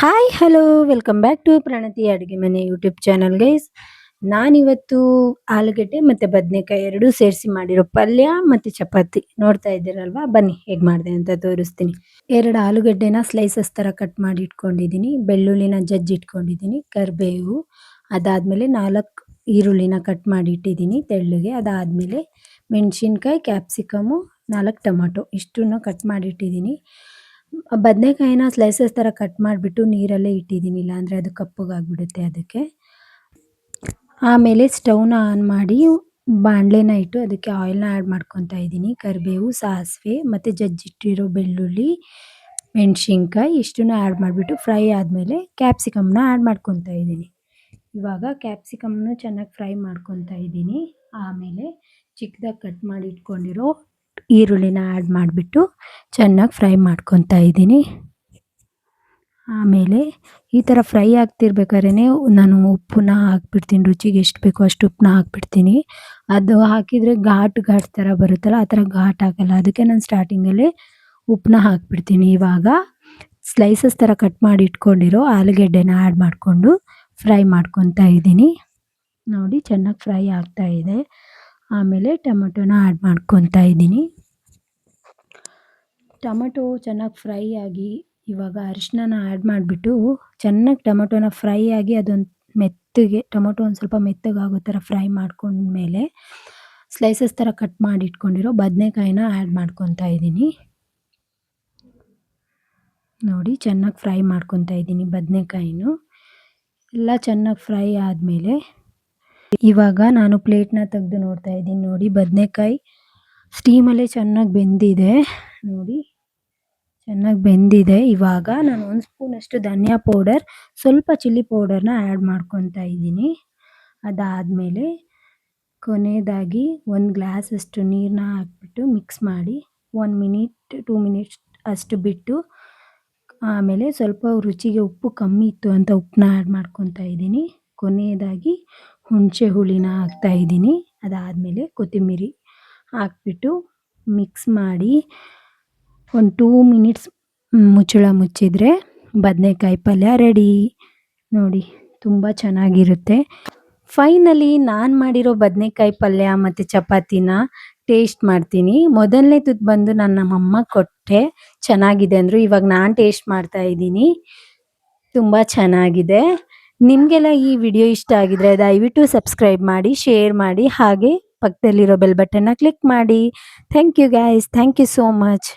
Hi hello welcome back to Pranati ಅಡುಗೆ ಮನೆ YouTube channel guys ನಾನಿವತ್ತು ಆಲೂಗಡ್ಡೆ ಮತ್ತು ಬದನೆಕಾಯಿ ಎರಡೂ ಸೇರಿಸಿ ಮಾಡಿರೋ ಪಲ್ಯ ಮತ್ತು ಚಪಾತಿ ನೋಡ್ತಾ ಇದ್ದೀರಲ್ವಾ? ಬನ್ನಿ, ಹೇಗೆ ಮಾಡಿದೆ ಅಂತ ತೋರಿಸ್ತೀನಿ. ಎರಡು ಆಲೂಗಡ್ಡೆನ ಸ್ಲೈಸಸ್ ಥರ ಕಟ್ ಮಾಡಿ ಇಟ್ಕೊಂಡಿದ್ದೀನಿ. ಬೆಳ್ಳುಳ್ಳಿನ ಜಜ್ಜಿ ಇಟ್ಕೊಂಡಿದ್ದೀನಿ, ಕರಿಬೇವು, ಅದಾದಮೇಲೆ ನಾಲ್ಕು ಈರುಳ್ಳಿನ ಕಟ್ ಮಾಡಿ ಇಟ್ಟಿದ್ದೀನಿ ತೆಳ್ಳಗೆ. ಅದಾದಮೇಲೆ ಮೆಣಸಿನ್ಕಾಯಿ ಕ್ಯಾಪ್ಸಿಕಮು ನಾಲ್ಕು ಟೊಮೊಟೊ ಇಷ್ಟನ್ನು ಕಟ್ ಮಾಡಿ ಇಟ್ಟಿದ್ದೀನಿ. ಬದನೆಕಾಯಿನ ಸ್ಲೈಸಸ್ ಥರ ಕಟ್ ಮಾಡಿಬಿಟ್ಟು ನೀರಲ್ಲೇ ಇಟ್ಟಿದ್ದೀನಿ, ಇಲ್ಲಾಂದರೆ ಅದು ಕಪ್ಪಗಾಗ್ಬಿಡುತ್ತೆ ಅದಕ್ಕೆ. ಆಮೇಲೆ ಸ್ಟೌನ ಆನ್ ಮಾಡಿ ಬಾಣಲೆನ ಇಟ್ಟು ಅದಕ್ಕೆ ಆಯಿಲ್ನ ಆ್ಯಡ್ ಮಾಡ್ಕೊತಾ ಇದ್ದೀನಿ. ಕರಿಬೇವು, ಸಾಸಿವೆ ಮತ್ತು ಜಜ್ಜಿಟ್ಟಿರೋ ಬೆಳ್ಳುಳ್ಳಿ, ಮೆಣಸಿನ್ಕಾಯಿ ಇಷ್ಟನ್ನು ಆ್ಯಡ್ ಮಾಡಿಬಿಟ್ಟು ಫ್ರೈ ಆದಮೇಲೆ ಕ್ಯಾಪ್ಸಿಕಮ್ನ ಆ್ಯಡ್ ಮಾಡ್ಕೊತಾ ಇದ್ದೀನಿ. ಇವಾಗ ಕ್ಯಾಪ್ಸಿಕಮ್ನ ಚೆನ್ನಾಗಿ ಫ್ರೈ ಮಾಡ್ಕೊತಾ ಇದ್ದೀನಿ. ಆಮೇಲೆ ಚಿಕ್ಕದಾಗಿ ಕಟ್ ಮಾಡಿ ಇಟ್ಕೊಂಡಿರೋ ಈರುಳ್ಳಿನ ಆ್ಯಡ್ ಮಾಡಿಬಿಟ್ಟು ಚೆನ್ನಾಗಿ ಫ್ರೈ ಮಾಡ್ಕೊತಾ ಇದ್ದೀನಿ. ಆಮೇಲೆ ಈ ಥರ ಫ್ರೈ ಆಗ್ತಿರ್ಬೇಕಾದ್ರೆ ನಾನು ಉಪ್ಪನ್ನ ಹಾಕ್ಬಿಡ್ತೀನಿ, ರುಚಿಗೆ ಎಷ್ಟು ಬೇಕೋ ಅಷ್ಟು ಉಪ್ಪನ್ನ ಹಾಕ್ಬಿಡ್ತೀನಿ. ಅದು ಹಾಕಿದರೆ ಘಾಟ್ ಘಾಟ್ ಥರ ಬರುತ್ತಲ್ಲ, ಆ ಥರ ಘಾಟ್ ಆಗಲ್ಲ. ಅದಕ್ಕೆ ನಾನು ಸ್ಟಾರ್ಟಿಂಗಲ್ಲೇ ಉಪ್ಪನ್ನ ಹಾಕ್ಬಿಡ್ತೀನಿ. ಇವಾಗ ಸ್ಲೈಸಸ್ ಥರ ಕಟ್ ಮಾಡಿ ಇಟ್ಕೊಂಡಿರೋ ಆಲೂಗೆಡ್ಡೆನ ಆ್ಯಡ್ ಮಾಡಿಕೊಂಡು ಫ್ರೈ ಮಾಡ್ಕೊತಾ ಇದ್ದೀನಿ. ನೋಡಿ, ಚೆನ್ನಾಗಿ ಫ್ರೈ ಆಗ್ತಾ ಇದೆ. ಆಮೇಲೆ ಟೊಮೆಟೊನ ಆ್ಯಡ್ ಮಾಡ್ಕೊತಾ ಇದ್ದೀನಿ. ಟೊಮೆಟೊ ಚೆನ್ನಾಗಿ ಫ್ರೈ ಆಗಿ ಇವಾಗ ಅರಿಶಿನ ಆ್ಯಡ್ ಮಾಡಿಬಿಟ್ಟು ಚೆನ್ನಾಗಿ ಟೊಮೆಟೊನ ಫ್ರೈ ಆಗಿ ಅದೊಂದು ಮೆತ್ತಗೆ, ಟೊಮೊಟೊ ಒಂದು ಸ್ವಲ್ಪ ಮೆತ್ತಗಾಗೋ ಥರ ಫ್ರೈ ಮಾಡ್ಕೊಂಡ್ಮೇಲೆ ಸ್ಲೈಸಸ್ ಥರ ಕಟ್ ಮಾಡಿ ಇಟ್ಕೊಂಡಿರೋ ಬದನೆಕಾಯಿನ ಆ್ಯಡ್ ಮಾಡ್ಕೊತಾ ಇದ್ದೀನಿ. ನೋಡಿ ಚೆನ್ನಾಗಿ ಫ್ರೈ ಮಾಡ್ಕೊತಾ ಇದ್ದೀನಿ ಬದನೆಕಾಯಿನೂ. ಎಲ್ಲ ಚೆನ್ನಾಗಿ ಫ್ರೈ ಆದಮೇಲೆ ಇವಾಗ ನಾನು ಪ್ಲೇಟ್ನ ತೆಗೆದು ನೋಡ್ತಾ ಇದ್ದೀನಿ ನೋಡಿ. ಬದನೆಕಾಯಿ ಸ್ಟೀಮಲ್ಲೇ ಚೆನ್ನಾಗಿ ಬೆಂದಿದೆ. ನೋಡಿ, ಚೆನ್ನಾಗಿ ಬೆಂದಿದೆ. ಇವಾಗ ನಾನು ಒಂದು ಸ್ಪೂನಷ್ಟು ಧನಿಯಾ ಪೌಡರ್ ಸ್ವಲ್ಪ ಚಿಲ್ಲಿ ಪೌಡರ್ನ ಆ್ಯಡ್ ಮಾಡ್ಕೊತಾ ಇದ್ದೀನಿ. ಅದಾದಮೇಲೆ ಕೊನೆಯದಾಗಿ ಒಂದು ಗ್ಲಾಸಷ್ಟು ನೀರನ್ನ ಹಾಕ್ಬಿಟ್ಟು ಮಿಕ್ಸ್ ಮಾಡಿ ಒನ್ ಮಿನಿಟ್ ಟೂ ಮಿನಿಟ್ಸ್ ಅಷ್ಟು ಬಿಟ್ಟು ಆಮೇಲೆ ಸ್ವಲ್ಪ ರುಚಿಗೆ ಉಪ್ಪು ಕಮ್ಮಿ ಇತ್ತು ಅಂತ ಉಪ್ಪನ್ನ ಆ್ಯಡ್ ಮಾಡ್ಕೊತಾ ಇದ್ದೀನಿ. ಕೊನೆಯದಾಗಿ ಹುಣಸೆ ಹುಳಿನ ಹಾಕ್ತಾ ಇದ್ದೀನಿ. ಅದಾದಮೇಲೆ ಕೊತ್ತಂಬರಿ ಹಾಕ್ಬಿಟ್ಟು ಮಿಕ್ಸ್ ಮಾಡಿ ಒಂದು ಟೂ ಮಿನಿಟ್ಸ್ ಮುಚ್ಚಳ ಮುಚ್ಚಿದರೆ ಬದನೆಕಾಯಿ ಪಲ್ಯ ರೆಡಿ ನೋಡಿ, ತುಂಬ ಚೆನ್ನಾಗಿರುತ್ತೆ. ಫೈನಲಿ ನಾನು ಮಾಡಿರೋ ಬದನೆಕಾಯಿ ಪಲ್ಯ ಮತ್ತು ಚಪಾತಿನ ಟೇಸ್ಟ್ ಮಾಡ್ತೀನಿ. ಮೊದಲನೇ ತುತ್ತು ಬಂದು ನನ್ನ ನಮ್ಮಮ್ಮ ಕೊಟ್ಟೆ. ಚೆನ್ನಾಗಿದೆ ಅಂದರು ಇವಾಗ ನಾನು ಟೇಸ್ಟ್ ಮಾಡ್ತಾ ಇದ್ದೀನಿ. ತುಂಬ ಚೆನ್ನಾಗಿದೆ. ನಿಮಗೆಲ್ಲ ಈ ವಿಡಿಯೋ ಇಷ್ಟ ಆಗಿದ್ರೆ ದಯವಿಟ್ಟು ಸಬ್ಸ್ಕ್ರೈಬ್ ಮಾಡಿ, ಶೇರ್ ಮಾಡಿ, ಹಾಗೆ ಪಕ್ಕದಲ್ಲಿರೋ ಬೆಲ್ ಬಟನ್ನ ಕ್ಲಿಕ್ ಮಾಡಿ. Thank you guys. Thank you so much.